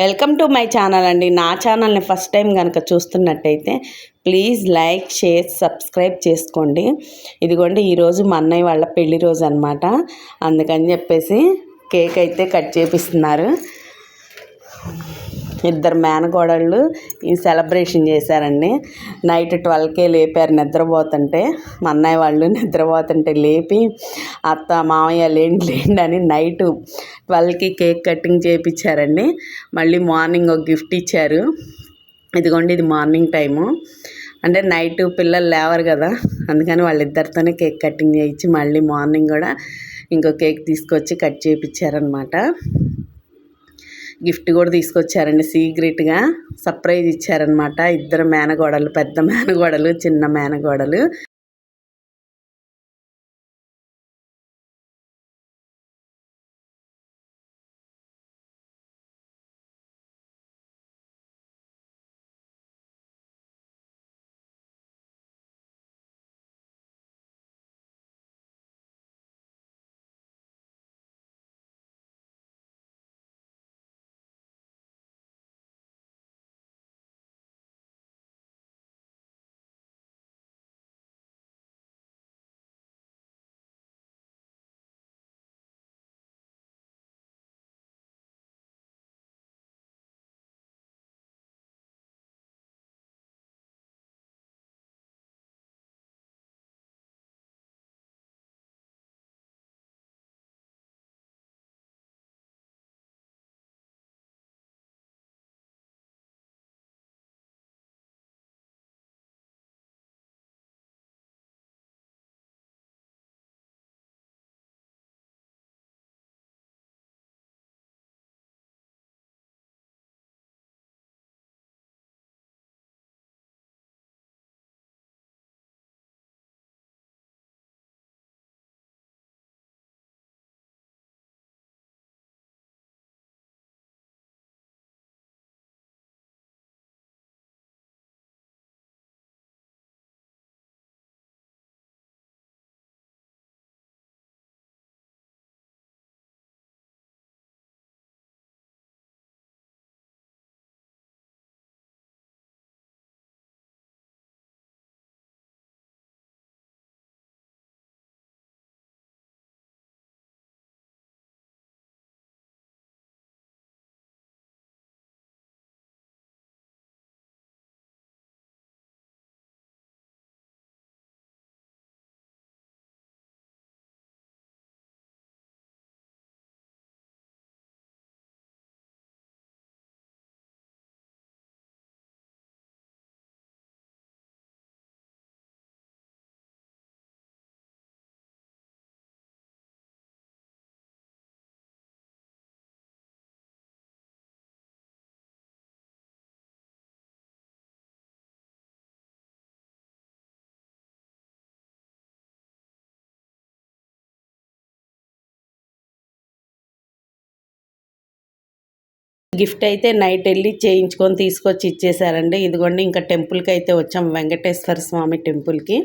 Welcome to my channel అండి. నా ఛానల్ని ఫస్ట్ టైం కనుక చూస్తున్నట్టయితే ప్లీజ్ లైక్ షేర్ సబ్స్క్రైబ్ చేసుకోండి. ఇదిగోండి ఈరోజు మా అన్నయ్య వాళ్ళ పెళ్ళి రోజు అనమాట అందుకని చెప్పేసి కేక్ అయితే కట్ చేపిస్తున్నారు. ఇద్దరు మేనగోడళ్ళు ఈ సెలబ్రేషన్ చేశారండి. నైట్ ట్వెల్వ్కే లేపారు నిద్రపోతుంటే. మా అన్నయ్య వాళ్ళు నిద్రపోతుంటే లేపి అత్త మామయ్య లేండి లేండి అని నైట్ ట్వెల్వ్కి కేక్ కటింగ్ చేయించారండి మళ్ళీ మార్నింగ్ ఒక గిఫ్ట్ ఇచ్చారు. ఇదిగోండి ఇది మార్నింగ్ టైము. అంటే నైట్ పిల్లలు లేవరు కదా అందుకని వాళ్ళిద్దరితోనే కేక్ కటింగ్ చేయించి మళ్ళీ మార్నింగ్ కూడా ఇంకో కేక్ తీసుకొచ్చి కట్ చేయించారనమాట గిఫ్ట్ కూడా తీసుకొచ్చారండి. సీక్రెట్గా సర్ప్రైజ్ ఇచ్చారనమాట ఇద్దరు మేనగోడలు పెద్ద మేనగోడలు చిన్న మేనగోడలు. గిఫ్ట్ అయితే నైట్ వెళ్ళి చేయించుకొని తీసుకొచ్చి ఇచ్చేసారండి ఇదిగోండి ఇంకా టెంపుల్కి అయితే వచ్చాం వెంకటేశ్వర స్వామి టెంపుల్కి.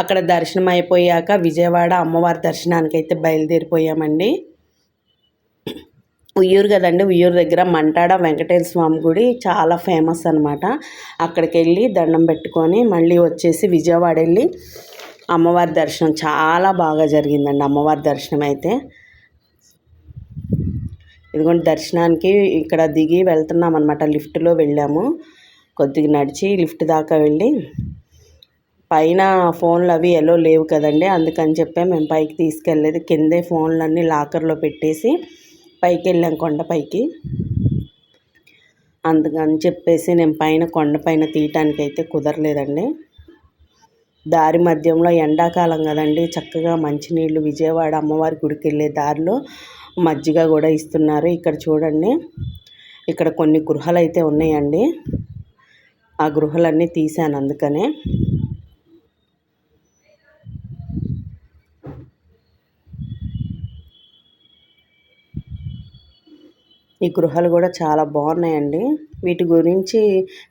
అక్కడ దర్శనం అయిపోయాక విజయవాడ అమ్మవారి దర్శనానికి అయితే బయలుదేరిపోయామండి. ఉయ్యూరు కదండి ఉయ్యూరు దగ్గర మంటాడ వెంకటేశ్వర స్వామి గుడి చాలా ఫేమస్ అనమాట అక్కడికి వెళ్ళి దండం పెట్టుకొని మళ్ళీ వచ్చేసి విజయవాడ వెళ్ళి అమ్మవారి దర్శనం చాలా బాగా జరిగిందండి అమ్మవారి దర్శనం అయితే. ఇదిగోండి దర్శనానికి ఇక్కడ దిగి వెళ్తున్నాం అనమాట లిఫ్ట్లో వెళ్ళాము. కొద్దిగా నడిచి లిఫ్ట్ దాకా వెళ్ళి పైన ఫోన్లు అవి ఎలో లేవు కదండి. అందుకని చెప్పి మేము పైకి తీసుకెళ్ళలేదు. కిందే ఫోన్లన్నీ లాకర్లో పెట్టేసి పైకి వెళ్ళాం కొండపైకి అందుకని చెప్పేసి నేను పైన కొండపైన తీయటానికి అయితే కుదరలేదండి. దారి మధ్యంలో ఎండాకాలం కదండి. చక్కగా మంచినీళ్ళు విజయవాడ అమ్మవారి గుడికి వెళ్ళే దారిలో మజ్జిగ కూడా ఇస్తున్నారు. ఇక్కడ చూడండి. ఇక్కడ కొన్ని గృహాలు అయితే ఉన్నాయండి. ఆ గృహాలన్నీ తీశాను అందుకనే. ఈ గృహాలు కూడా చాలా బాగున్నాయండి. వీటి గురించి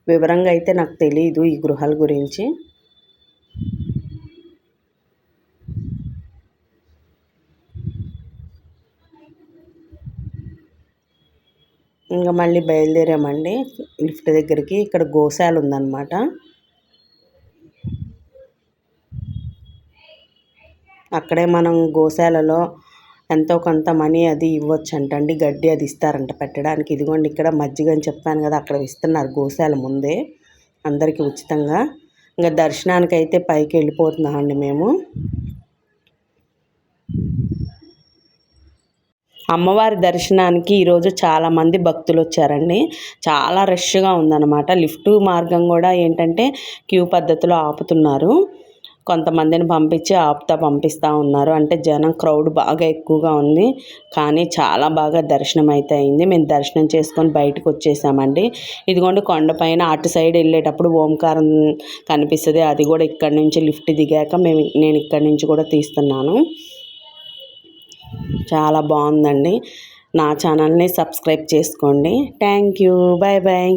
వివరంగా అయితే నాకు తెలియదు ఈ గృహాల గురించి. ఇంకా మళ్ళీ బయలుదేరామండి. లిఫ్ట్ దగ్గరికి ఇక్కడ గోశాల ఉందన్నమాట. అక్కడే మనం గోశాలలో ఎంతో కొంత మనీ అది ఇవ్వచ్చు అంటండి గడ్డి అది ఇస్తారంట పెట్టడానికి. ఇదిగోండి ఇక్కడ మజ్జిగ అని చెప్పాను కదా అక్కడ ఇస్తున్నారు గోశాల ముందే. అందరికీ ఉచితంగా. ఇంకా దర్శనానికి అయితే పైకి వెళ్ళిపోతున్నామండి మేము. అమ్మవారి దర్శనానికి ఈరోజు చాలామంది భక్తులు వచ్చారండి. చాలా రష్గా ఉందన్నమాట. లిఫ్ట్ మార్గం కూడా ఏంటంటే క్యూ పద్ధతిలో ఆపుతున్నారు. కొంతమందిని పంపించి ఆపుతా పంపిస్తూ ఉన్నారు. అంటే జనం క్రౌడ్ బాగా ఎక్కువగా ఉంది. కానీ చాలా బాగా దర్శనం అయితే అయింది. మేము దర్శనం చేసుకొని బయటకు వచ్చేసామండి. ఇదిగోండి కొండపైన అటు సైడ్ వెళ్ళేటప్పుడు ఓంకారం కనిపిస్తుంది. అది కూడా ఇక్కడ నుంచి లిఫ్ట్ దిగాక మేము నేను ఇక్కడ నుంచి కూడా తీస్తున్నాను. చాలా బాగుందండి. నా ఛానల్ని సబ్స్క్రైబ్ చేసుకోండి. Thank you. Bye bye